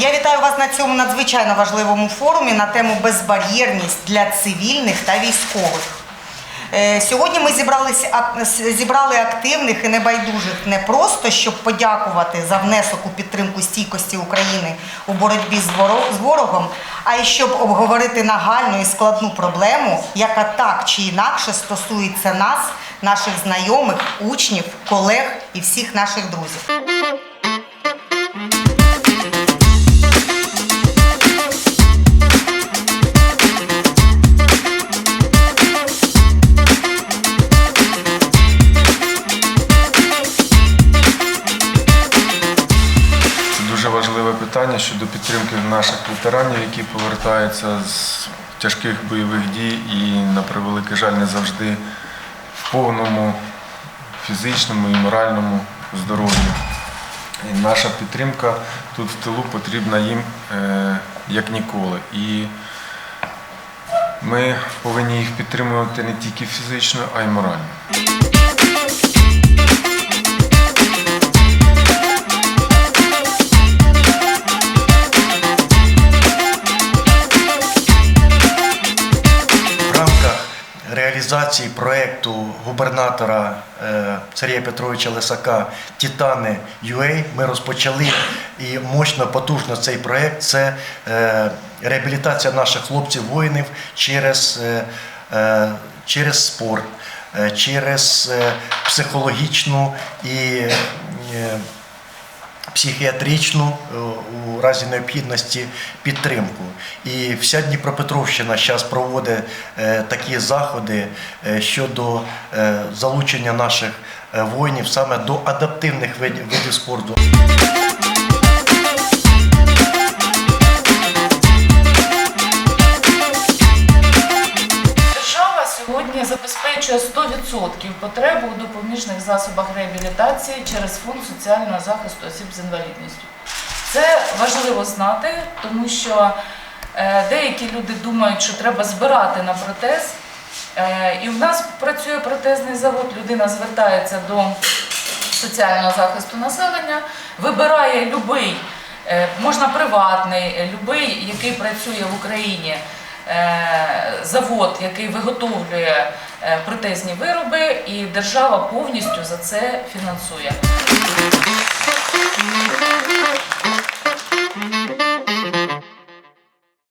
Я вітаю вас на цьому надзвичайно важливому форумі на тему безбар'єрність для цивільних та військових. Е, Сьогодні ми зібрали активних і небайдужих не просто щоб подякувати за внесок у підтримку стійкості України у боротьбі з ворогом, а й щоб обговорити нагальну і складну проблему, яка так чи інакше стосується нас, наших знайомих, учнів, колег і всіх наших друзів. Щодо підтримки наших ветеранів, які повертаються з тяжких бойових дій і, на превеликий жаль, не завжди в повному фізичному і моральному здоров'ї. І наша підтримка тут в тилу потрібна їм е, як ніколи. І ми повинні їх підтримувати не тільки фізично, а й морально. Реалізації проєкту губернатора е, Сергія Петровича Лисака Титани UA ми розпочали і мощно, потужно цей проєкт це е, реабілітація наших хлопців-воїнів через, е, через спорт, через психологічну і психіатричну е, у разі необхідності підтримку. І вся Дніпропетровщина зараз проводить е, такі заходи е, щодо залучення наших воїнів саме до адаптивних видів спорту. Забезпечує 100% потребу у допоміжних засобах реабілітації через фонд соціального захисту осіб з інвалідністю. Це важливо знати, тому що е, деякі люди думають, що треба збирати на протез. Е, І в нас працює протезний завод, людина звертається до соціального захисту населення, вибирає любий, е, можна приватний, любий, який працює в Україні, завод, який виготовлює е, протезні вироби, і держава повністю за це фінансує.